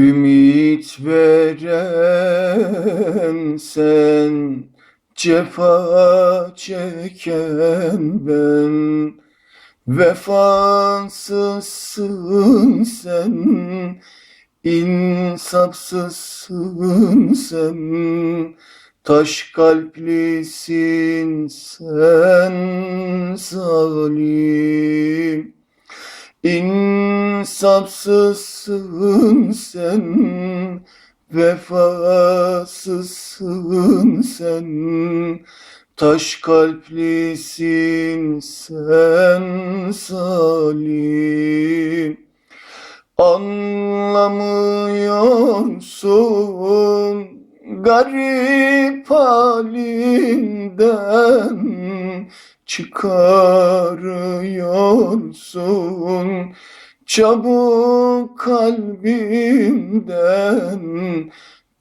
Ümit veren sen, cefa çeken ben, vefasızsın sen, insafsızsın sen, taş kalplisin sen zalim. İnsafsızsın sen, vefasızsın sen, taş kalplisin sen zalim. Anlamıyorsun garip halinden çıkarıyorsun çabuk kalbimden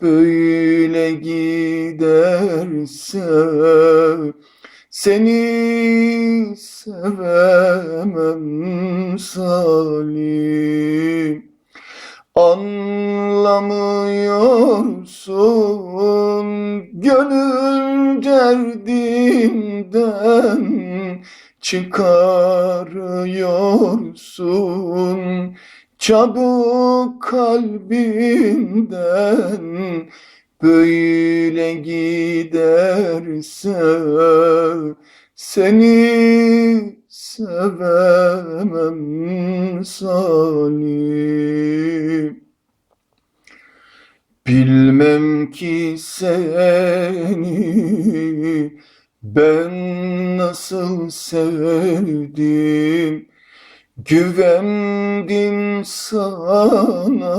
böyle giderse seni sevemem Salim. Anlamıyorsun gönül derdimden çıkarıyorsun çabuk kalbimden böyle giderse seni sevemem Salim. Bilmem ki seni ben nasıl sevdim Güvendim sana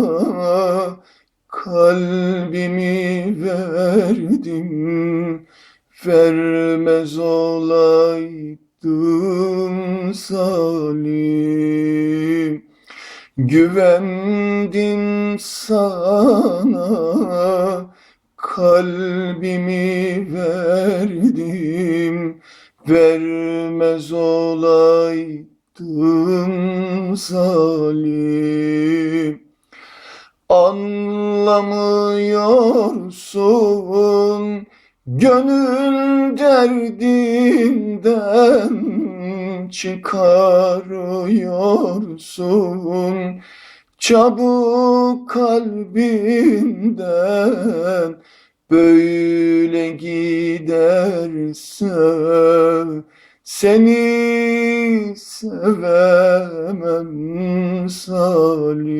kalbimi verdim Vermez olaydım Salim Güvendim sana kalbimi verdim vermez olaydım zalim Anlamıyorsun gönül derdimden çıkarıyorsun çabuk kalbimden böyle giderse seni sevemem Salim.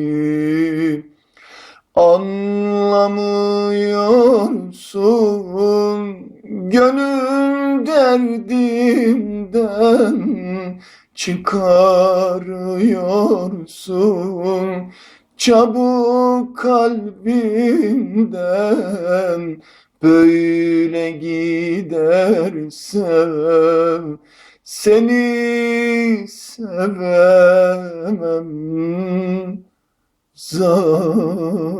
Anlamıyorsun gönül derdimden çıkarıyorsun çabuk kalbimden böyle giderse seni sevemem zalim.